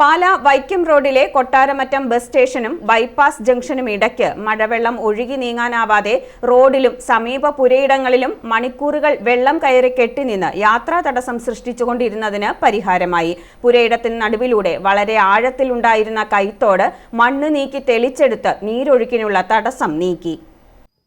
പാല വൈക്കം റോഡിലെ കൊട്ടാരമറ്റം ബസ് സ്റ്റേഷനും ബൈപ്പാസ് ജംഗ്ഷനും ഇടയ്ക്ക് മഴവെള്ളം ഒഴുകി നീങ്ങാനാവാതെ റോഡിലും സമീപ പുരയിടങ്ങളിലും മണിക്കൂറുകൾ വെള്ളം കയറി കെട്ടിനിന്ന് യാത്രാ തടസ്സം സൃഷ്ടിച്ചുകൊണ്ടിരുന്നതിന് പരിഹാരമായി. പുരയിടത്തിന് നടുവിലൂടെ വളരെ ആഴത്തിലുണ്ടായിരുന്ന കൈത്തോട് മണ്ണ് നീക്കി തെളിച്ചെടുത്ത് നീരൊഴുക്കിനുള്ള തടസ്സം നീക്കി.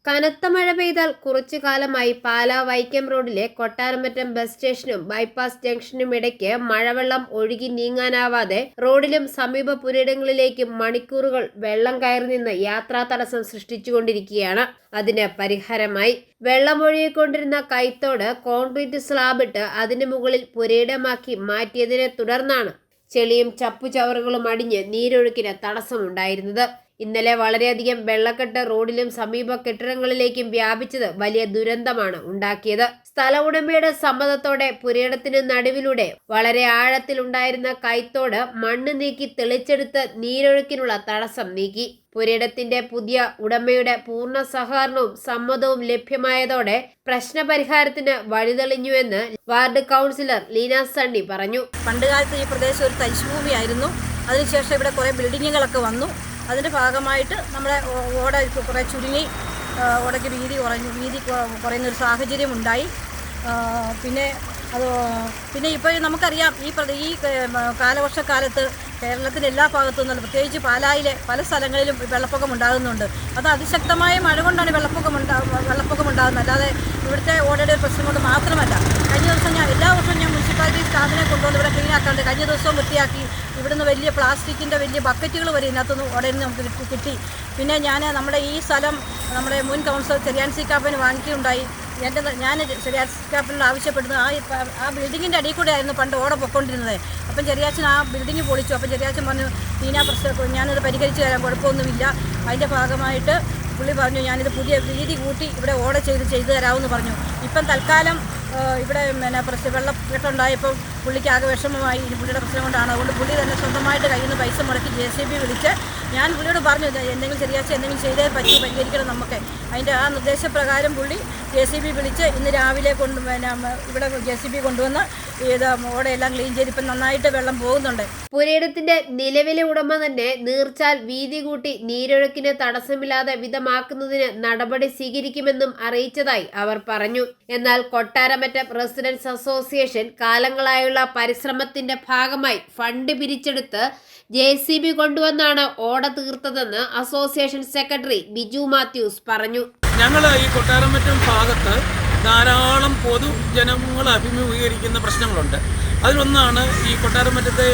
കനത്ത മഴ പെയ്താൽ കുറച്ചു കാലമായി പാലാ വൈക്കം റോഡിലെ കൊട്ടാരമറ്റം ബസ് സ്റ്റേഷനും ബൈപ്പാസ് ജംഗ്ഷനും ഇടയ്ക്ക് മഴവെള്ളം ഒഴുകി നീങ്ങാനാവാതെ റോഡിലും സമീപ പുരയിടങ്ങളിലേക്കും മണിക്കൂറുകൾ വെള്ളം കയറി നിന്ന് യാത്രാ തടസ്സം സൃഷ്ടിച്ചുകൊണ്ടിരിക്കുകയാണ്. അതിന് പരിഹാരമായി വെള്ളമൊഴുകിക്കൊണ്ടിരുന്ന കൈത്തോട് കോൺക്രീറ്റ് സ്ലാബിട്ട് അതിനു മുകളിൽ പുരയിടമാക്കി മാറ്റിയതിനെ തുടർന്നാണ് ചെളിയും ചപ്പുചവറുകളും അടിഞ്ഞ് നീരൊഴുക്കിന് തടസ്സമുണ്ടായിരുന്നത്. ഇന്നലെ വളരെയധികം വെള്ളക്കെട്ട് റോഡിലും സമീപ കെട്ടിടങ്ങളിലേക്കും വ്യാപിച്ചത് വലിയ ദുരന്തമാണ് ഉണ്ടാക്കിയത്. സ്ഥല ഉടമയുടെ സമ്മതത്തോടെ പുരയിടത്തിന് നടുവിലൂടെ വളരെ ആഴത്തിലുണ്ടായിരുന്ന കൈത്തോട് മണ്ണ് നീക്കി തെളിച്ചെടുത്ത് നീരൊഴുക്കിനുള്ള തടസ്സം നീക്കി. പുരയിടത്തിന്റെ പുതിയ ഉടമയുടെ പൂർണ സഹകരണവും സമ്മതവും ലഭ്യമായതോടെ പ്രശ്നപരിഹാരത്തിന് വഴിതെളിഞ്ഞുവെന്ന് വാർഡ് കൗൺസിലർ ലീന സണ്ണി പറഞ്ഞു. പണ്ടുകാലത്ത് ഈ പ്രദേശം ഒരു തരിശുഭൂമിയായിരുന്നു. അതിനുശേഷം ഇവിടെ കുറേ ബിൽഡിങ്ങുകളൊക്കെ വന്നു. അതിന്റെ ഭാഗമായിട്ട് നമ്മുടെ ഓട കുറേ ചുരുങ്ങി ഓടയ്ക്ക് വീതി കുറഞ്ഞു വീതി കുറയുന്നൊരു സാഹചര്യം ഉണ്ടായി. പിന്നെ അത് പിന്നെ ഇപ്പോൾ നമുക്കറിയാം ഈ പ്രതി ഈ കാലവർഷക്കാലത്ത് കേരളത്തിന്റെ എല്ലാ ഭാഗത്തു നിന്നും പ്രത്യേകിച്ച് പാലായിലെ പല സ്ഥലങ്ങളിലും വെള്ളപ്പൊക്കം ഉണ്ടാകുന്നുണ്ട്. അത് അതിശക്തമായ മഴ കൊണ്ടാണ് വെള്ളപ്പൊക്കം ഉണ്ടാ വെള്ളപ്പൊക്കം ഉണ്ടാകുന്നത്. അല്ലാതെ ഇവിടുത്തെ ഓടയുടെ പ്രശ്നം കൊണ്ട് മാത്രമല്ല കഴിഞ്ഞ ദിവസം ഞാൻ എല്ലാ വർഷവും ഞാൻ മുനിസിപ്പാലിറ്റി സ്റ്റാഫിനെ കൊണ്ടുവന്ന് ഇവിടെ ക്ലീൻ ആക്കാണ്ട് കഴിഞ്ഞ ദിവസവും വൃത്തിയാക്കി ഇവിടുന്ന് വലിയ പ്ലാസ്റ്റിക്കിന്റെ വലിയ ബക്കറ്റുകൾ വരെ ഇതിനകത്തുനിന്ന് ഓടയിൽ നിന്ന് നമുക്ക് കിട്ടി. പിന്നെ ഞാൻ നമ്മുടെ ഈ സ്ഥലം നമ്മുടെ മുൻ കൗൺസിലർ ചെറിയാൻ സി കാപ്പന് വാങ്ങിക്കുകയുണ്ടായി. എന്റെ ഞാൻ ചെറിയ ക്യാപ്റ്റനോട് ആവശ്യപ്പെടുന്നത് ആ ആ ബിൽഡിങ്ങിന്റെ അടിയിൽ കൂടെ ആയിരുന്നു പണ്ട് ഓടെ പൊക്കൊണ്ടിരുന്നത് അപ്പം ചെറിയാച്ചൻ ആ ബിൽഡിങ് പൊളിച്ചു. അപ്പം ചെറിയാച്ചൻ പറഞ്ഞു നീന പ്രശ്നം ഞാനത് പരിഹരിച്ചു തരാം കുഴപ്പമൊന്നുമില്ല. അതിന്റെ ഭാഗമായിട്ട് പുള്ളി പറഞ്ഞു ഞാനിത് പുതിയ വീതി കൂട്ടി ഇവിടെ ഓട ചെയ്ത് ചെയ്തു തരാമെന്ന് പറഞ്ഞു. ഇപ്പം തൽക്കാലം ഇവിടെ പിന്നെ പ്രശ്നം വെള്ളക്കെട്ടുണ്ടായപ്പോൾ പുള്ളിക്ക് ആകെ വിഷമമായി. ഇനി പുള്ളിയുടെ പ്രശ്നം കൊണ്ടാണ്. അതുകൊണ്ട് പുള്ളി തന്നെ സ്വന്തമായിട്ട് കയ്യിൽ നിന്ന് പൈസ മുടക്കി ജെ സി ബി വിളിച്ച് ഞാൻ പുള്ളിയോട് പറഞ്ഞു "ഇത് എന്തെങ്കിലും ചെറിയാച്ച എന്തെങ്കിലും ചെയ്തേ പറ്റി പരിഹരിക്കണം നമുക്ക്. അതിന്റെ ആ നിർദ്ദേശപ്രകാരം പുള്ളി ജെ സി ബി വിളിച്ച് ഇന്ന് രാവിലെ കൊണ്ട് പിന്നെ ഇവിടെ ജെ സി ബി കൊണ്ടുവന്ന് ഇത് ഓടയെല്ലാം ക്ലീൻ ചെയ്ത് ഇപ്പം നന്നായിട്ട് വെള്ളം പോകുന്നുണ്ട്. പുരയിടത്തിന്റെ നിലവിലെ ഉടമ തന്നെ നീർച്ചാൽ വീതി കൂട്ടി നീരൊഴുക്കിന് തടസ്സമില്ലാതെ വിധമാക്കുന്നതിന് നടപടി സ്വീകരിക്കുമെന്നും അറിയിച്ചതായി അവർ പറഞ്ഞു. എന്നാൽ കൊട്ടാരമറ്റം റെസിഡൻസ് അസോസിയേഷൻ കാലങ്ങളായുള്ള പരിശ്രമത്തിന്റെ ഭാഗമായി ഫണ്ട് പിരിച്ചെടുത്ത് ജെ സി ബി കൊണ്ടുവന്നാണ് ഓട തീർത്തതെന്ന് അസോസിയേഷൻ സെക്രട്ടറി ബിജു മാത്യൂസ് പറഞ്ഞു. ഞങ്ങൾ ഈ കൊട്ടാരമറ്റം ഭാഗത്ത് ധാരാളം പൊതുജനങ്ങൾ അഭിമുഖീകരിക്കുന്ന പ്രശ്നങ്ങളുണ്ട്. അതിലൊന്നാണ് ഈ കൊട്ടാരമറ്റത്തെ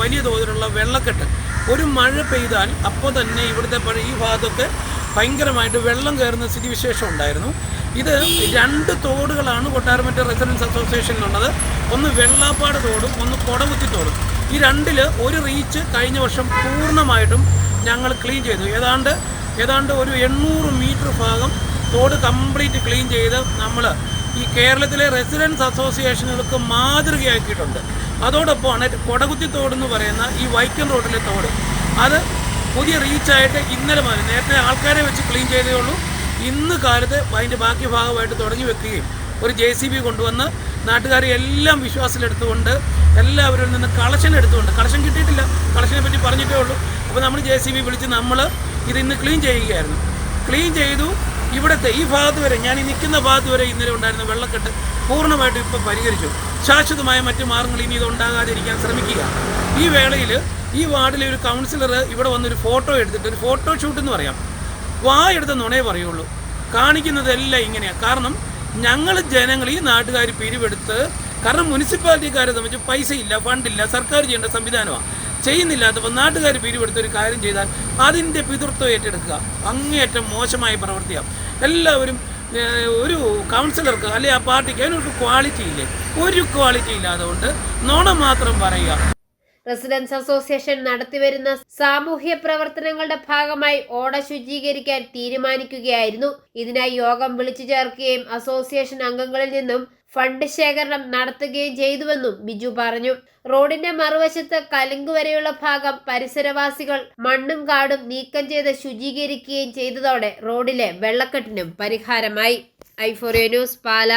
വലിയ തോതിലുള്ള വെള്ളക്കെട്ട്. ഒരു മഴ പെയ്താൽ അപ്പോൾ തന്നെ ഇവിടുത്തെ ഈ ഭാഗത്തൊക്കെ ഭയങ്കരമായിട്ട് വെള്ളം കയറുന്ന സ്ഥിതിവിശേഷം ഉണ്ടായിരുന്നു. ഇത് രണ്ട് തോടുകളാണ് കൊട്ടാരമറ്റ റെസിഡൻസ് അസോസിയേഷനിലുള്ളത്. ഒന്ന് വെള്ളാപ്പാട് തോടും ഒന്ന് കൊടകുത്തി തോടും. ഈ രണ്ടിൽ ഒരു റീച്ച് കഴിഞ്ഞ വർഷം പൂർണമായിട്ടും ഞങ്ങൾ ക്ലീൻ ചെയ്തു. ഏതാണ്ട് ഏതാണ്ട് ഒരു എണ്ണൂറ് മീറ്റർ ഭാഗം തോട് കംപ്ലീറ്റ് ക്ലീൻ ചെയ്ത് നമ്മൾ ഈ കേരളത്തിലെ റെസിഡൻസ് അസോസിയേഷനുകൾക്ക് മാതൃകയാക്കിയിട്ടുണ്ട്. അതോടൊപ്പമാണ് കൊടകുത്തി തോട് എന്ന് പറയുന്ന ഈ വൈക്കം റോഡിലെ തോട്. അത് പുതിയ റീച്ചായിട്ട് ഇന്നലെ മുതൽ നേരത്തെ ആൾക്കാരെ വെച്ച് ക്ലീൻ ചെയ്തേ ഉള്ളൂ. ഇന്ന് കാലത്ത് അതിന്റെ ബാക്കി ഭാഗമായിട്ട് തുടങ്ങി വെക്കുകയും ഒരു ജെ സി ബി കൊണ്ടുവന്ന് നാട്ടുകാരെ എല്ലാം വിശ്വാസത്തിലെടുത്തുകൊണ്ട് എല്ലാവരിൽ നിന്ന് കളക്ഷൻ എടുത്തുകൊണ്ട് കളക്ഷൻ കിട്ടിയിട്ടില്ല. കളക്ഷനെ പറ്റി പറഞ്ഞിട്ടേ ഉള്ളൂ. അപ്പോൾ നമ്മൾ ജെ സി ബി വിളിച്ച് നമ്മൾ ഇതിന്ന് ക്ലീൻ ചെയ്യുകയായിരുന്നു. ക്ലീൻ ചെയ്തു. ഇവിടുത്തെ ഈ ഭാഗത്ത് വരെ ഞാൻ ഈ നിൽക്കുന്ന ഭാഗത്ത് വരെ ഇന്നലെ ഉണ്ടായിരുന്ന വെള്ളക്കെട്ട് പൂർണമായിട്ടും ഇപ്പോൾ പരിഹരിച്ചു. ശാശ്വതമായ മറ്റു മാർഗങ്ങൾ ഇനി ഇത് ഉണ്ടാകാതിരിക്കാൻ ശ്രമിക്കുക. ഈ വേളയിൽ ഈ വാർഡിലെ ഒരു കൗൺസിലർ ഇവിടെ വന്നൊരു ഫോട്ടോ എടുത്തിട്ട് ഒരു ഫോട്ടോ ഷൂട്ട് എന്ന് പറയാം. വായെടുത്ത നുണേ പറയുള്ളൂ. കാണിക്കുന്നതെല്ലാം ഇങ്ങനെയാണ് കാരണം ഞങ്ങൾ ജനങ്ങൾ ഈ നാട്ടുകാർ പിരിവെടുത്ത് കാരണം മുനിസിപ്പാലിറ്റിക്കാരെ സംബന്ധിച്ച് പൈസ ഇല്ല ഫണ്ടില്ല സർക്കാർ ചെയ്യേണ്ട സംവിധാനമാണ് ചെയ്യുന്നില്ലാത്തപ്പോൾ നാട്ടുകാർ പിരിവെടുത്ത് ഒരു കാര്യം ചെയ്താൽ അതിന്റെ പിതൃത്വം ഏറ്റെടുക്കുക. അങ്ങേയറ്റം മോശമായ പ്രവൃത്തിയാണ് എല്ലാവരും ഒരു കൗൺസിലർക്ക് അല്ലെ ആ പാർട്ടിക്ക് അതിനൊരു ക്വാളിറ്റി ഇല്ലേ? ഒരു ക്വാളിറ്റി ഇല്ലാതെ കൊണ്ട് നുണ മാത്രം പറയുക. റെസിഡൻസ് അസോസിയേഷൻ നടത്തിവരുന്ന സാമൂഹ്യ പ്രവർത്തനങ്ങളുടെ ഭാഗമായി ഓട ശുചീകരിക്കാൻ തീരുമാനിക്കുകയായിരുന്നു. ഇതിനായി യോഗം വിളിച്ചു ചേർക്കുകയും അസോസിയേഷൻ അംഗങ്ങളിൽ നിന്നും ഫണ്ട് ശേഖരണം നടത്തുകയും ചെയ്തുവെന്നും ബിജു പറഞ്ഞു. റോഡിന്റെ മറുവശത്ത് കലുങ്ക് വരെയുള്ള ഭാഗം പരിസരവാസികൾ മണ്ണും കാടും നീക്കം ചെയ്ത് ശുചീകരിക്കുകയും ചെയ്തതോടെ റോഡിലെ വെള്ളക്കെട്ടിനും പരിഹാരമായി. ഐഫോറിയ ന്യൂസ് പാല.